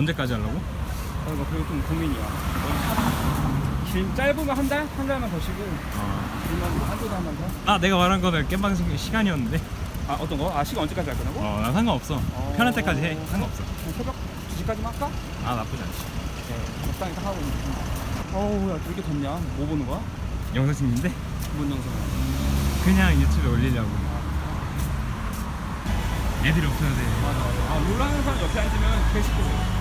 언제까지 하려고? 어, 이거 그리고 좀 고민이야. 길 짧으면 한 달? 한 달만 더 쉬고 어. 길면 한두 달만 더? 아 내가 말한 거는 시- 시간이었는데 아 어떤 거? 아 시간 언제까지 할 거냐고? 어나 상관없어 어. 편할 때까지 해 상관없어 새벽 2시까지만 할까? 아 나쁘지 않지 네 적당히 딱 하고 어우 야 되게 덥냐? 뭐 보는 거야? 영상 찍는데 뭔 영상? 그냥 유튜브에 올리려고 애들이 없어야 맞아 맞아 아 롤하는 사람 옆에 앉으면 개 시끄러워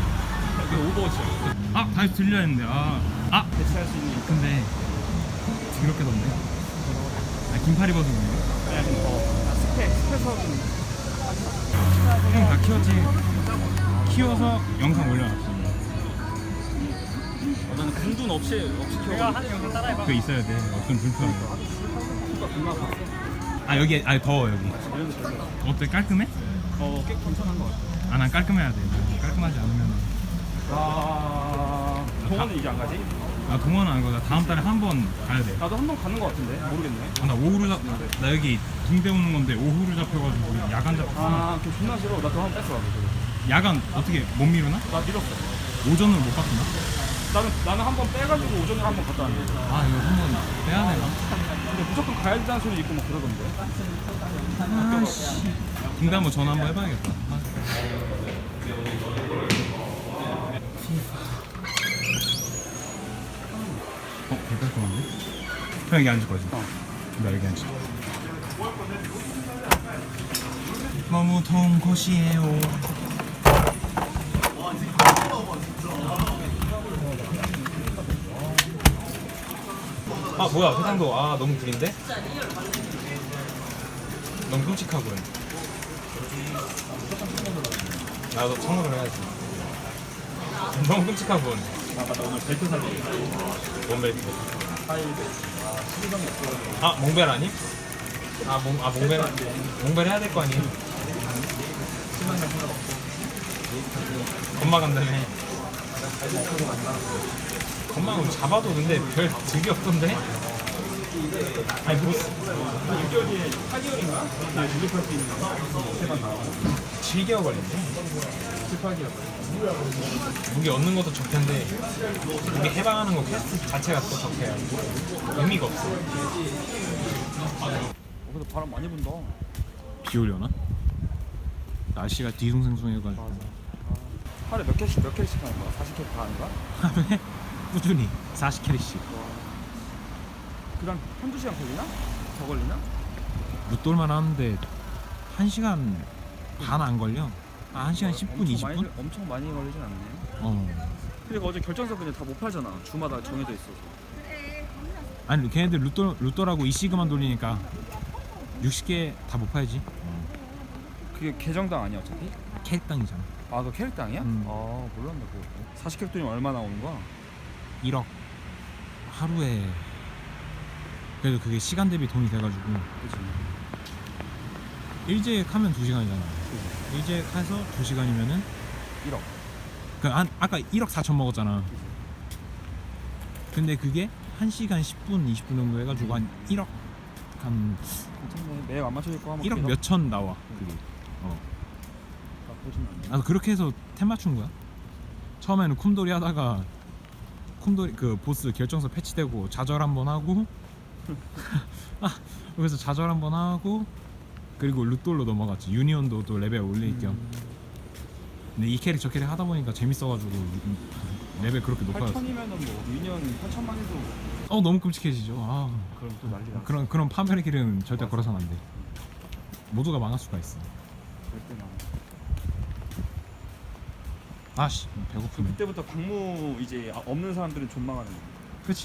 이게 오버워치야. 돼아 다시 들려야 했는데 아, 아! 대체할 수 있는 근데 더럽게 덥네. 아 긴팔 입어서 그런가? 좀 더워. 아, 스펙 스펙서 형다 키웠지? 키워서 영상 올려놨어. 어, 나는 근둔 없이 없이 키워 내가 하는 영상 따라해봐. 그거 있어야 돼. 어떤 불편 수가 금방 갔어. 아 여기 아 더워 여기. 이런 별로 어때? 깔끔해? 어 꽤 괜찮은 것 같아. 아 난 깔끔해야 돼. 깔끔하지 않으면 아 동원은 이제 안 가지? 나 동원은 안 가고 나 다음 달에 한 번 가야 돼 나도 한 번 가는 것 같은데 모르겠네 아, 나 오후로 잡, 나 여기 붕대 오는 건데 오후로 잡혀가지고 야간 잡혔어. 아 그거 존나 싫어 나도 한번 뺐어 나도 야간 어떻게 못 미루나? 나 밀었어 오전으로 못 바꾸나? 나는 나는 한 번 빼가지고 오전에 한 번 갔다 왔는데 아 이거 한번 빼야 되나? 근데 무조건 가야 된다는 소리 있고 막 그러던데 아씨. 붕대 한번 전화 한번 해봐야겠다. 아. 어, 개 깔끔한데? 형 여기 앉을 거지? 어. 나 여기 앉을 너무 더운 곳이에요. 아 뭐야 회장도 아 너무 구린데? 너무 끔찍하고요. 나도 청소를 해야지. 너무 끔찍하군. 아 맞다 오늘 벨트 살려 뭔 벨트? 하이베 아 몽벨 아니? 아, 몽, 아 몽벨 몽벨 해야 될 거 아니? 엄마 간다며. 엄마는 잡아도 근데 별 득이 없던데? 아니 뭐 6개월 뒤에 8개월인가? 네, 조립할 수 있는 세번 나와 7개월 걸렸네. 7, 8개월 무기 얻는 것도 적텐데 무기 해방하는 거 퀘스트 자체가 또 적해요. 의미가 없어. 어, 근데 바람 많이 분다 비 오려나? 날씨가 뒤숭생숭해가지고 맞아 아, 하루에 몇 개씩 몇 개씩 하는 거야? 40개 다 하는 거야? 하루에 꾸준히 40캐리씩 그냥 한두 시간 걸리나? 더 걸리나? 룻돌만 하는데 1시간 반 안 걸려 아 1시간 10분 엄청 많이, 20분? 엄청 많이 걸리진 않네 어 그리고 어제 결정석 그냥 다 못 팔잖아 주마다 정해져 있어서 아니 걔네들 룻돌, 룻돌하고 이시그만 돌리니까 60개 다못 팔지 그게 계정당 아니야 어차피? 캐릭당이잖아 아 그거 캐릭당이야? 음. 아 몰랐네 그거 40캐릭터면 얼마 나오는 거야? 1억 하루에 그래도 그게 시간 대비 돈이 돼가지고 그치 일제액 하면 2시간이잖아 일제액 해서 2시간이면은 1억 그 한, 아까 1억 4천 먹었잖아. 근데 그게 1시간 10분, 20분 정도 해가지고 한 1억 한 괜찮네 매일 안 맞춰질 거 하면 1억 몇 천 나와. 그게. 어. 나쁘진 않네 아 그렇게 해서 템 맞춘 거야? 처음에는 쿰돌이 하다가 쿰돌이 그 보스 결정서 패치되고 좌절 한번 하고 아 여기서 좌절 한번 하고 그리고 룻돌로 넘어갔지. 유니온도 또 레벨 올릴 겸. 근데 이 캐릭 저 캐릭 하다 보니까 재밌어가지고 레벨 그렇게 높아졌어. 8천이면은 뭐 유니언 8천만 해도 어 너무 끔찍해지죠. 아 그럼 또 난리 나지 그런 그런 파멸의 길은 절대 걸어서는 안 돼. 모두가 망할 수가 있어. 절대 나 아씨 배고프네. 그때부터 광무 이제 아, 없는 사람들은 존망하는 거야 그렇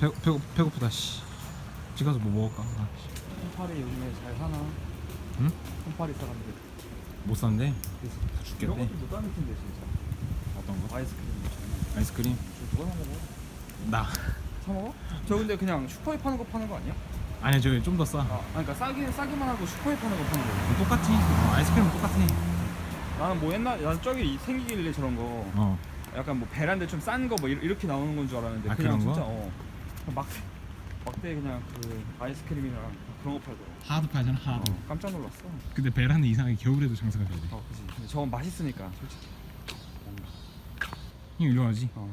지? 배 배고 배고프다 씨. 집 가서 뭐 먹을까? 아, 씨. 홈파리 요즘에 잘 사나? 응? 홈파리 사람들 못 산대. 이런 죽겠대. 것도 못 따는 텐데 진짜 어떤 거? 아이스크림 아이스크림? 저 누가 사 먹어? 나. 사 먹어? 저 근데 그냥 슈퍼에 파는 거 파는 거 아니야? 아니야 저기 좀 더 싸. 아 그러니까 싸긴 싸기만 하고 슈퍼에 파는 거 파는 거 똑같지. 어, 아이스크림은 똑같아. 나는 뭐 옛날 난 저기 생기길래 저런 거 어. 약간 뭐 베란다 좀싼 거 뭐 이렇게 나오는 건 줄 알았는데 아, 그냥 그런 거? 진짜 어. 막 막대 그냥 그 아이스크림이랑 그런 거 팔더라고. 하드 팔잖아 하드. 어, 깜짝 놀랐어. 근데 베라는 이상하게 겨울에도 장사가 돼야 돼. 어, 그지. 근데 저건 맛있으니까 솔직히. 형 일로 가지. 어,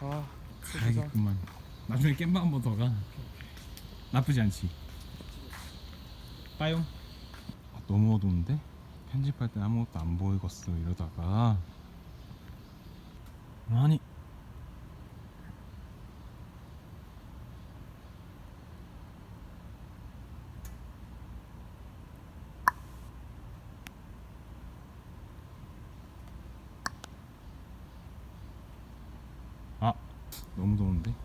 가. 가야겠구만. 가야겠구만. 나중에 겜바 한 번 더 가. 나쁘지 않지. 빠용. 아, 너무 어두운데? 편집할 때 아무것도 안 보이겠어 이러다가. 아니. 아 너무 더운데?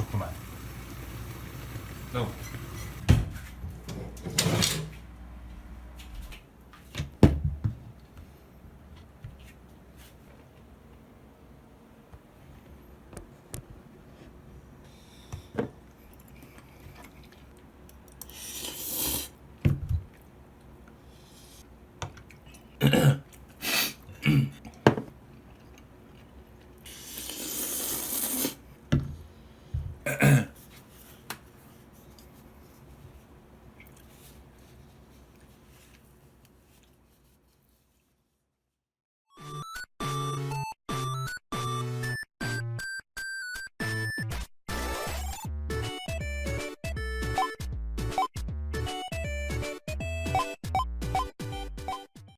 çok bunlar. Não.